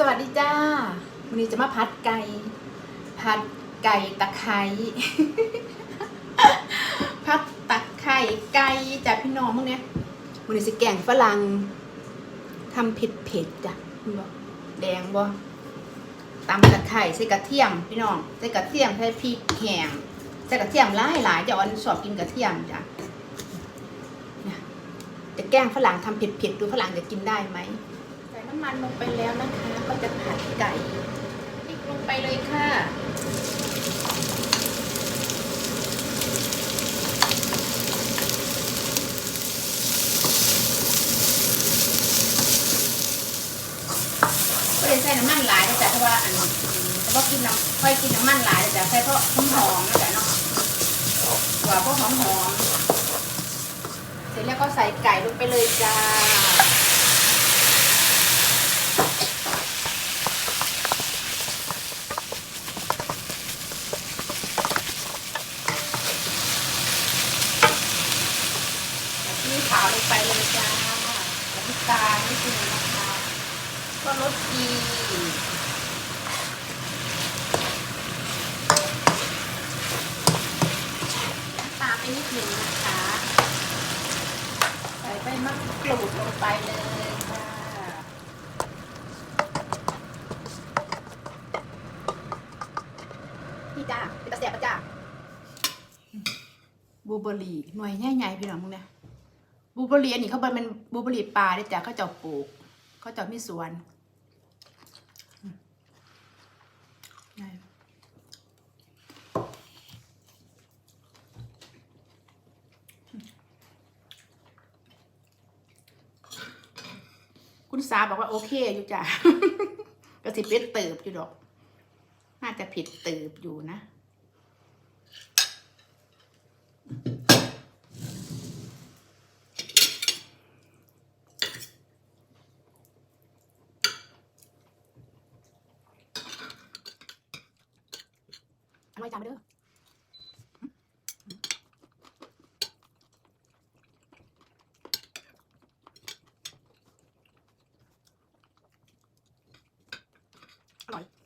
สวัสดีจ้า วันนี้จะมาพัดไก่ พัดไก่ตะไคร้ พัดตะไคร้ไก่จ้ะพี่น้องมึงเนี่ยวันนี้สิแกงฝรั่งทำเผ็ดเผ็ดๆจ้ะมึงบอกแดงบ่ตำตะไคร้ใส่กระเทียมพี่น้อง ใส่กระเทียมใส่พริกแห้ง ใส่กระเทียมหลายหลายๆจ้ะวันชอบกินกระเทียมจ้ะเนี่ยจะแกงฝรั่งทำเผ็ดเผ็ดๆดูฝรั่งจะกินได้ไหม น้ำมันลงไปแล้วนะคะ ก็จะผัดไก่พริกลงไปเลยค่ะ ก็เลยใส่น้ำมันหลายนะจ๊ะเพราะว่าอันเพราะว่ากินน้ำค่อยกินน้ำมันหลายนะจ๊ะใส่เพราะหอมหอมๆนะจ๊ะเนาะกว่าเพราะหอมหอมๆเสร็จแล้วก็ใส่ไก่ลงไปเลยจ้า นี่ขาว ลงไปเลยจ้าน้ำตาลนิดนึงนะคะ ก็รสดีน้ำตาลไปนิดหนึ่งนะคะ ใส่ใบมะกรูดลงไปเลยค่ะพี่จ้าพี่ตาแสบปะจ้าบูเบอรี่หน่วยใหญ่ๆพี่น้องมึงเนี่ย เบอร์รี่อันนี้เขาเป็นบูเบอรี่ป่าเด้อจ้ะเขาเจะปลูกเขาเจะมีสวนคุณสาบอกว่าโอเคอยู่จ้ะก็สิเป็ดเติบอยู่ดอก น่าจะผิดเติบอยู่นะ อร่อยจัาไปเด้ออร่อย